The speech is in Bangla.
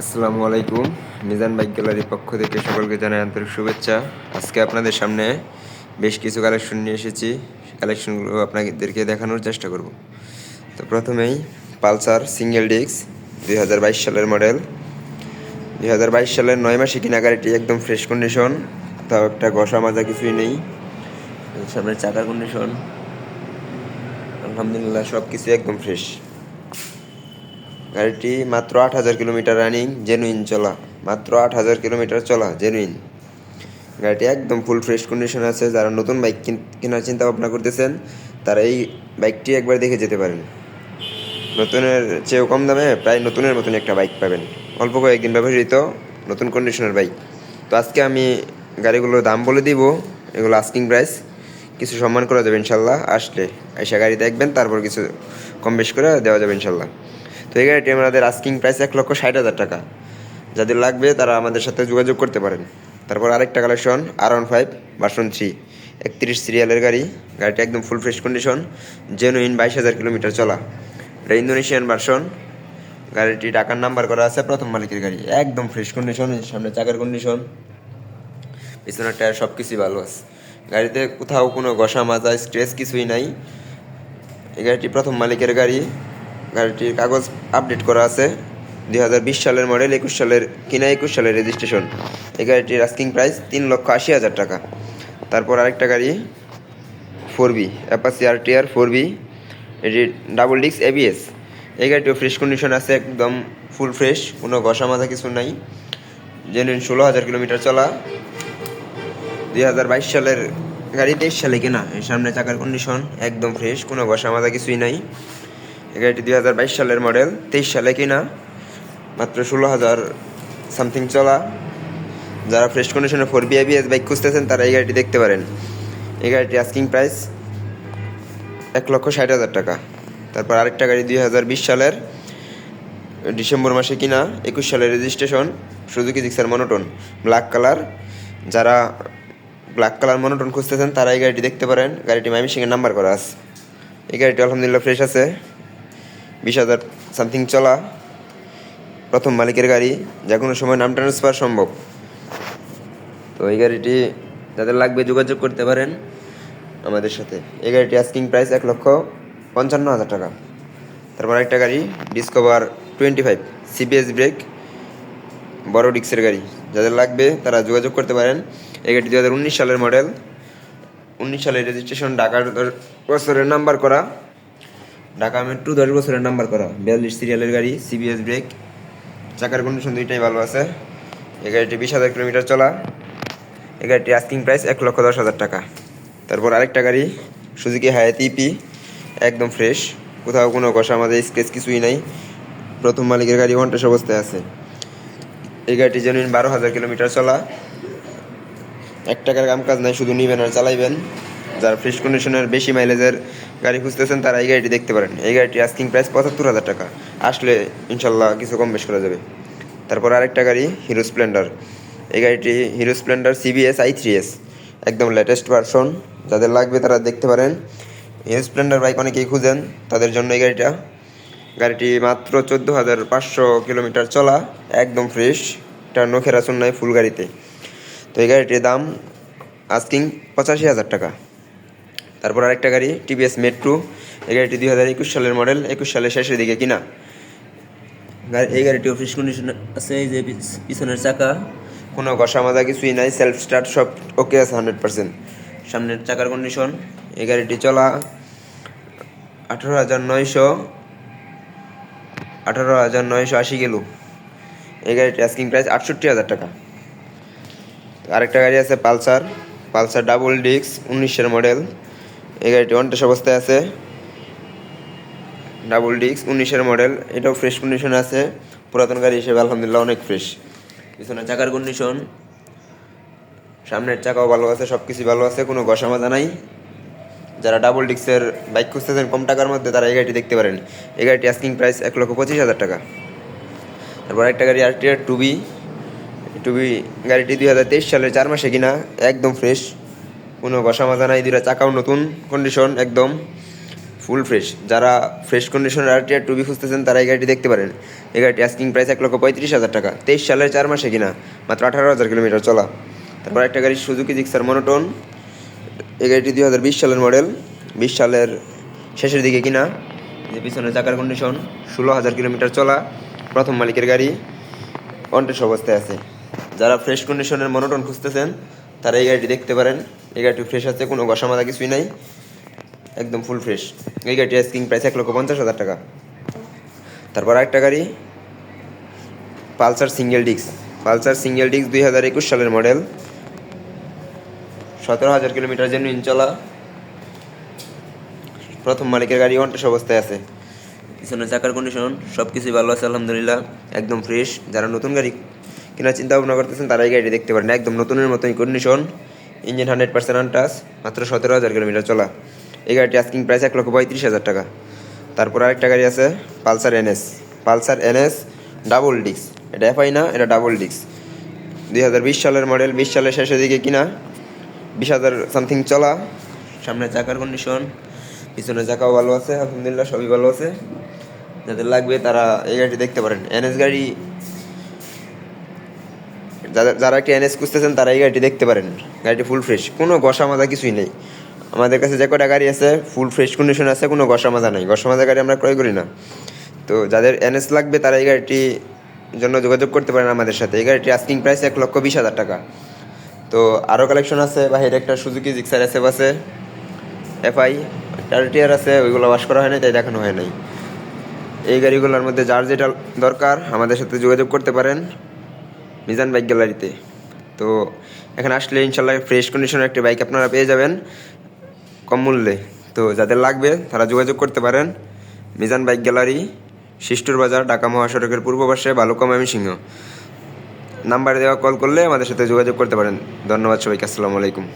আসসালামু আলাইকুম। মিজান বাইক গ্যালারির পক্ষ থেকে সকলকে জানাই আন্তরিক শুভেচ্ছা। আজকে আপনাদের সামনে বেশ কিছু কালেকশন নিয়ে এসেছি। কালেকশনগুলো আপনাদেরকে দেখানোর চেষ্টা করব। তো প্রথমেই পালসার সিঙ্গেল ডিস্ক, দুই হাজার বাইশ সালের মডেল। দুই হাজার বাইশ সালের নয় মাসে কিনা গাড়িটি একদম ফ্রেশ কন্ডিশন তাও একটা ঘষা মাজা কিছুই নেই। সামনে চাকার কন্ডিশন। আলহামদুলিল্লাহ সব কিছু একদম ফ্রেশ। গাড়িটি মাত্র আট হাজার কিলোমিটার রানিং জেনুইন চলা। মাত্র আট হাজার কিলোমিটার চলা জেনুইন গাড়িটি একদম ফুল ফ্রেশ কন্ডিশন আছে। যারা নতুন বাইক কেনার চিন্তা ভাবনা করতেছেন, তারা এই বাইকটি একবার দেখে যেতে পারেন। নতুনের চেয়েও কম দামে প্রায় নতুনের মতন একটা বাইক পাবেন। অল্প কয়েকদিন ব্যবহৃত নতুন কন্ডিশনের বাইক তো আজকে আমি গাড়িগুলোর দাম বলে দিব, এগুলো আস্কিং প্রাইস কিছু সম্মান করা যাবে ইনশাল্লাহ। আসলে এসে গাড়ি দেখবেন, তারপর কিছু কম বেশ করে দেওয়া যাবে ইনশাল্লাহ। তো এই গাড়িটি আমাদের আস্কিং প্রাইস এক লক্ষ ষাট হাজার টাকা। যাদের লাগবে তারা আমাদের সাথে যোগাযোগ করতে পারেন। তারপর আরেকটা collection R one five version three একত্রিশ সিরিয়ালের গাড়ি। গাড়িটা একদম ফুল ফ্রেশ কন্ডিশন জেনুইন বাইশ হাজার কিলোমিটার চলা। এটা ইন্দোনেশিয়ান ভার্সন গাড়িটি টাকার নাম্বার করা আছে, প্রথম মালিকের গাড়ি। একদম ফ্রেশ কন্ডিশন সামনে চাকার কন্ডিশন পিছনের টায়ার সব কিছুই ভালো আছে। গাড়িতে কোথাও কোনো ঘষা মাজা স্ট্রেস কিছুই নাই। এই গাড়িটি প্রথম মালিকের গাড়ি। গাড়িটির কাগজ আপডেট করা আছে। দুই হাজার বিশ সালের মডেল একুশ সালের, কিনা একুশ সালের রেজিস্ট্রেশন এই গাড়িটির আস্কিং প্রাইস তিন লক্ষ আশি হাজার টাকা। তারপর আরেকটা গাড়ি four V Apache R T R four V এটি ডাবল ডিক্স এবিএস এই গাড়িটিও ফ্রেশ কন্ডিশন আছে, একদম ফুল ফ্রেশ কোনো ঘষা মাথা কিছু নাই। জেনুইন ষোলো হাজার কিলোমিটার চলা। দুই হাজার বাইশ সালের গাড়ি তেইশ সালে কেনা সামনে চাকার কন্ডিশন একদম ফ্রেশ কোনো ঘষা মাথা কিছুই নাই। গাড়িটি দুই হাজার বাইশ সালের মডেল, তেইশ সালে কিনা, মাত্র ষোলো হাজার সামথিং চলা। যারা ফ্রেশ কন্ডিশনে ফোর বিআইবিএস বাইক খুঁজতেছেন, তারা এই গাড়িটি দেখতে পারেন। এই গাড়িটি আস্কিং প্রাইস এক লক্ষ ষাট হাজার টাকা। তারপর আরেকটা গাড়ি দুই হাজার বিশ সালের, ডিসেম্বর মাসে কিনা, একুশ সালের registration, Suzuki Gixxer monotone, black colour. যারা ব্ল্যাক কালার মনোটন খুঁজতেছেন, তারা এই গাড়িটি দেখতে পারেন। গাড়িটি মাইমিসিংয়ের নাম্বার করা আছে। এই গাড়িটি আলহামদুলিল্লাহ ফ্রেশ আছে। বিশ হাজার সামথিং চলা প্রথম মালিকের গাড়ি, যে কোনো সময় নাম ট্রান্সফার সম্ভব। তো এই গাড়িটি যাদের লাগবে যোগাযোগ করতে পারেন আমাদের সাথে। এই গাড়িটি আস্কিং প্রাইস এক লক্ষ পঞ্চান্ন হাজার টাকা। তারপর একটা গাড়ি Discover twenty five CBS brake বড় ডিক্সের গাড়ি। যাদের লাগবে তারা যোগাযোগ করতে পারেন। এই গাড়িটি দু হাজার উনিশ সালের মডেল উনিশ সালের রেজিস্ট্রেশন ঢাকার বছরের নাম্বার করা। ঢাকা মেট্রো দশ বছরের নাম্বার করা। বিয়াল্লিশ সিরিয়ালের গাড়ি সিবিএস ব্রেক চাকার কন্ডিশন দুইটাই ভালো আছে। এই গাড়িটি বিশ হাজার কিলোমিটার চলা। এই গাড়িটি আস্কিং প্রাইস এক লক্ষ দশ হাজার টাকা। তারপর আরেকটা গাড়ি সুজুকি হায়াত ইপি একদম ফ্রেশ কোথাও কোনো কষা আমাদের স্কেচ কিছুই নাই। প্রথম মালিকের গাড়ি ঘন্টাস অবস্থায় আছে। এই গাড়িটি জেনুইন বারো হাজার কিলোমিটার চলা। এক টাকার কাম কাজ নাই, শুধু নিবেন আর চালাইবেন। যার ফ্রেশ কন্ডিশনের বেশি মাইলেজের গাড়ি খুঁজতেছেন, তারা এই গাড়িটি দেখতে পারেন। এই গাড়িটি আস্কিং প্রাইস পঁচাত্তর হাজার টাকা। আসলে ইনশাল্লাহ কিছু কম বেশ করা যাবে। তারপর আরেকটা গাড়ি হিরো স্প্লেন্ডার এই গাড়িটি Hero Splendor CBS I three S একদম লেটেস্ট ভার্সন যাদের লাগবে তারা দেখতে পারেন। হিরো স্প্লেন্ডার বাইক অনেকেই খুঁজেন, তাদের জন্য এই গাড়িটা। গাড়িটি মাত্র চোদ্দ হাজার পাঁচশো কিলোমিটার চলা, একদম ফ্রেশ এটা নখের আসন নয়, ফুল গাড়িতে। তো এই গাড়িটির দাম আস্কিং পঁচাশি হাজার টাকা। তারপর আরেকটা গাড়ি টিভিএস মেট্রো এই গাড়িটি দুই হাজার একুশ সালের মডেল, একুশ সালের শেষের দিকে কিনা। এই গাড়িটিও ফ্রেশ কন্ডিশন আছে, এই যে পিছ- পিছনের চাকা, কোনো ঘষা মাজা কিছুই নাই সেলফ স্টার্ট সব ওকে আছে হান্ড্রেড পার্সেন্ট। সামনের চাকার কন্ডিশন এই গাড়িটি চলা আঠারো হাজার নয়শো, আঠারো হাজার নয়শো আশি কিলো এই গাড়িটি আস্কিং প্রাইস আটষট্টি হাজার টাকা। আরেকটা গাড়ি আছে পালসার পালসার ডাবল ডিস্ক উনিশের মডেল। এই গাড়িটি অনটেস অবস্থায় আছে। ডাবল ডিস্ক উনিশের মডেল এটাও ফ্রেশ কন্ডিশন আছে। পুরাতন গাড়ি হিসেবে আলহামদুলিল্লাহ অনেক ফ্রেশ পিছনে চাকার কন্ডিশন সামনের চাকাও ভালো আছে সব কিছু ভালো আছে, কোনো ঘষা মাজা নাই। যারা ডাবল ডিস্কের বাইক খুঁজতেছেন কম টাকার মধ্যে, তারা এই গাড়িটি দেখতে পারেন। এই গাড়িটি আস্কিং প্রাইস এক লক্ষ পঁচিশ হাজার টাকা। তারপর একটা গাড়ি আর টি আর টুবি টুবি গাড়িটি দুই হাজার তেইশ সালের চার মাসে কিনা, একদম ফ্রেশ কোনো ঘষা মাজা নাই দুইটা চাকাও নতুন কন্ডিশন একদম ফুল ফ্রেশ যারা ফ্রেশ কন্ডিশনের আর টিয়ার টুবি খুঁজতেছেন, তারা এই গাড়িটি দেখতে পারেন। এই গাড়িটি আস্কিং প্রাইস এক লক্ষ পঁয়ত্রিশ হাজার টাকা। তেইশ সালের চার মাসে কিনা, মাত্র আঠারো হাজার কিলোমিটার চলা। তারপর একটা গাড়ি সুজুকি জিক্সার মনোটন এই গাড়িটি দুই হাজার বিশ সালের মডেল বিশ সালের শেষের দিকে কিনা যে পিছনে চাকার কন্ডিশন ষোলো হাজার কিলোমিটার চলা, প্রথম মালিকের গাড়ি। অন্টেস অবস্থায় আছে। যারা ফ্রেশ কন্ডিশনের মনোটন খুঁজতেছেন, তারা এই গাড়িটি দেখতে পারেন। এই গাড়িটি ফ্রেশ আছে, কোনো ঘষা মাথা কিছুই নাই, একদম ফুল ফ্রেশ এই গাড়িটি আস্কিং প্রাইস এক লক্ষ পঞ্চাশ হাজার টাকা। তারপর আরেকটা গাড়ি, Pulsar single disc Pulsar single disc দুই হাজার একুশ সালের মডেল সতেরো হাজার কিলোমিটার জেনুইন চলা। প্রথম মালিকের গাড়ি অন্টেস অবস্থায় আছে। পিছনে চাকার কন্ডিশন সব কিছুই ভালো আছে, আলহামদুলিল্লাহ, একদম ফ্রেশ যারা নতুন গাড়ি কেনার চিন্তা ভাবনা করতেছেন, তারা এই গাড়িটি দেখতে পারেন। একদম নতুনের মতোই কন্ডিশন ইঞ্জিন হান্ড্রেড পার্সেন্ট আনটাস মাত্র সতেরো হাজার কিলোমিটার চলা। এই গাড়িটি আস্কিং প্রাইস এক লক্ষ পঁয়ত্রিশ হাজার টাকা। তারপর আরেকটা গাড়ি আছে, Pulsar NS. Pulsar NS double disc. এটা এফআই না, এটা ডাবল ডিস্ক। দুই হাজার বিশ সালের মডেল, বিশ সালের শেষের দিকে কিনা, বিশ হাজার সামথিং চলা। সামনে চাকার কন্ডিশন পিছনে চাকাও ভালো আছে, আলহামদুলিল্লাহ, সবই ভালো আছে। যাদের লাগবে তারা এই গাড়িটি দেখতে পারেন। এনএস গাড়ি যারা একটি এনএস খুঁজতেছেন, তারা এই গাড়িটি দেখতে পারেন। গাড়িটি ফুল ফ্রেশ কোনো ঘষা মাজা কিছুই নেই। আমাদের কাছে যে কটা গাড়ি আছে ফুল ফ্রেশ কন্ডিশন আছে, কোনো ঘষা মাজা নেই। ঘষা মাজা গাড়ি আমরা ক্রয় করি না। তো যাদের এনএস লাগবে, তারা এই গাড়িটি জন্য যোগাযোগ করতে পারেন আমাদের সাথে। এই গাড়িটি আস্কিং প্রাইস এক লক্ষ বিশ হাজার টাকা। তো আরও কালেকশন আছে। বাহিরে একটা সুজুকি জিক্সার এসএফ আছে। এফআই টার্টিয়ার আছে, ওইগুলো ওয়াশ করা হয় নাই, তাই দেখানো হয় নাই। এই গাড়িগুলোর মধ্যে যার যেটা দরকার, আমাদের সাথে যোগাযোগ করতে পারেন। মিজান বাইক গ্যালারিতে। তো এখানে আসলে ইনশাল্লাহ ফ্রেশ কন্ডিশনের একটি বাইক আপনারা পেয়ে যাবেন কম মূল্যে। তো যাদের লাগবে তারা যোগাযোগ করতে পারেন। মিজান বাইক গ্যালারি, শিষ্টুর বাজার, ঢাকা মহাসড়কের পূর্ব পাশে বালুকা সিংহ নাম্বার দেওয়া কল করলে আমাদের সাথে যোগাযোগ করতে পারেন। ধন্যবাদ সবাইকে, আসসালামু আলাইকুম।